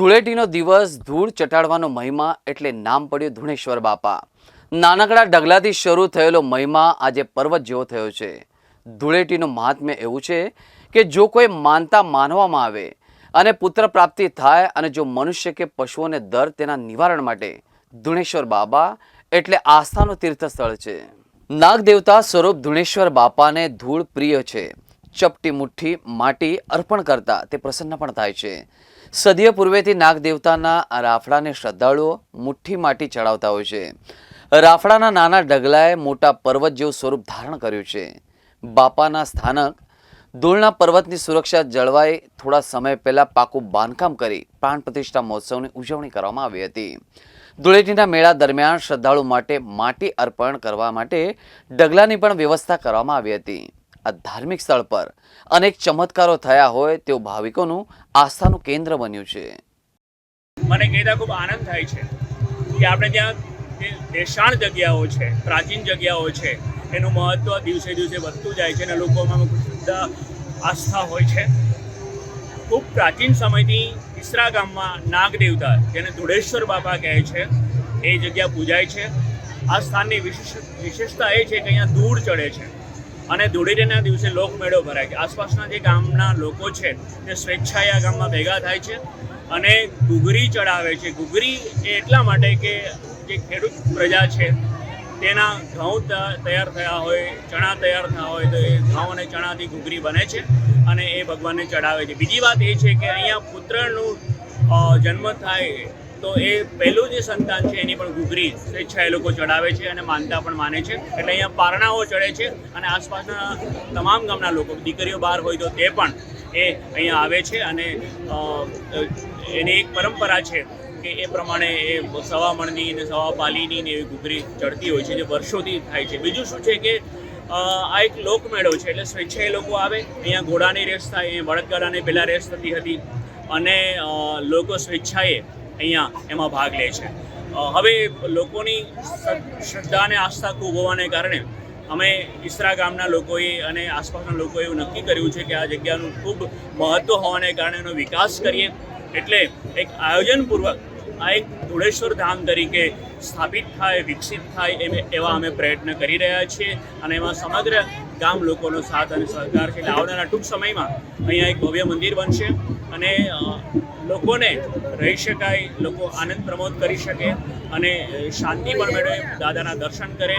ધૂળેટીનો દિવસ ધૂળ ચટાડવાનો મહિમા એટલે નામ પડ્યું ધૂણેશ્વર બાપા. નાનકડા ડગલાથી શરૂ થયેલો મહિમા આજે પર્વત જેવો થયો છે. ધૂળેટીનું મહાત્મ્ય એવું છે કે જો કોઈ માનતા માનવામાં આવે અને પુત્ર પ્રાપ્તિ થાય અને જો મનુષ્ય કે પશુઓને દર તેના નિવારણ માટે, ધૂણેશ્વર બાબા એટલે આસ્થાનું તીર્થસ્થળ છે. નાગ દેવતા સ્વરૂપ ધૂણેશ્વર બાપાને ધૂળ પ્રિય છે. ચપટી મુઠ્ઠી, માટી અર્પણ કરતા તે પ્રસન્ન પણ થાય છે. સદીય પૂર્વેથી નાગ દેવતાના રાફડાને શ્રદ્ધાળુઓ મુઠ્ઠી માટી ચડાવતા હોય છે. રાફડાના નાના ડગલાએ મોટા પર્વત જેવું સ્વરૂપ ધારણ કર્યું છે. બાપાના સ્થાનક ધૂળના પર્વતની સુરક્ષા જળવાઈ થોડા સમય પહેલા પાકું બાંધકામ કરી પ્રાણ પ્રતિષ્ઠા મહોત્સવની ઉજવણી કરવામાં આવી હતી. ધૂળેટીના મેળા દરમિયાન શ્રદ્ધાળુ માટે માટી અર્પણ કરવા માટે ડગલાની પણ વ્યવસ્થા કરવામાં આવી હતી. આ ધાર્મિક સ્થળ પર અનેક ચમત્કારો થયા હોય તેવું ભાવિકોનું આસ્થાનું કેન્દ્ર બન્યું છે. મને કહેતા ખૂબ આનંદ થાય છે કે આપણે ત્યાં દેશાણ જગ્યાઓ છે, પ્રાચીન જગ્યાઓ છે, એનું મહત્ત્વ દિવસે દિવસે વધતું જાય છે અને લોકોમાં શુદ્ધ આસ્થા હોય છે. ખૂબ પ્રાચીન સમયથી ઈસરા ગામમાં નાગદેવતા જેને ધુડેશ્વર બાપા કહે છે, એ જગ્યા પૂજાય છે. આ સ્થાનની વિશેષ વિશેષતા એ છે કે અહીંયા ધૂળ ચડે છે. અને ધૂળેટીના દિવસે લોકમેળો ભરાય છે. આસપાસના જે ગામના લોકો છે તે સ્વેચ્છાએ આ ગામમાં ભેગા થાય છે અને ઘૂઘરી ચડાવે છે. ઘૂઘરી એ એટલા માટે કે જે ખેડૂત પ્રજા છે તેના ઘઉં તૈયાર થયા હોય, ચણા તૈયાર થયા હોય તો એ ઘઉં અને ચણાથી ઘૂઘરી બને છે અને એ ભગવાનને ચડાવે છે. બીજી વાત એ છે કે અહીંયા પુત્રનું જન્મ થાય તો એ પહેલું જે સંતાન છે એની પણ ઘૂઘરી સ્વેચ્છા એ લોકો ચડાવે છે અને માનતા પણ માને છે. એટલે અહીંયા પારણાઓ ચડે છે અને આસપાસના તમામ ગામના લોકો, દીકરીઓ બહાર હોય તો તે પણ એ અહીંયા આવે છે અને એની એક પરંપરા છે કે એ પ્રમાણે એ સવા મણની ને સવા પાલીની ને એવી ઘૂઘરી ચડતી હોય છે જે વર્ષોથી થાય છે. બીજું શું છે કે આ એક લોકમેળો છે એટલે સ્વેચ્છાએ લોકો આવે, અહીંયા ઘોડાની રેસ થાય, અહીંયા બળદગાડાની પહેલાં રેસ થતી હતી અને લોકો સ્વેચ્છાએ અહીંયા એમાં ભાગ લે છે. હવે લોકોની શ્રદ્ધા અને આસ્થા ખૂબ હોવાને કારણે અમે ઈસરા ગામના લોકોએ અને આસપાસના લોકોએ એવું નક્કી કર્યું છે કે આ જગ્યાનું ખૂબ મહત્ત્વ હોવાને કારણે એનો વિકાસ કરીએ. એટલે એક આયોજનપૂર્વક આ એક ધુળેશ્વર ધામ તરીકે સ્થાપિત થાય, વિકસિત થાય એમ, એવા અમે પ્રયત્ન કરી રહ્યા છીએ અને એમાં સમગ્ર ગામ લોકોનો સાથ અને સહકાર છે. એટલે આવનારા ટૂંક સમયમાં અહીંયા એક ભવ્ય મંદિર બનશે અને લોકોને રહી શકાય, લોકો આનંદ પ્રમોદ કરી શકે અને શાંતિ પણ મેળવે, દાદાના દર્શન કરે.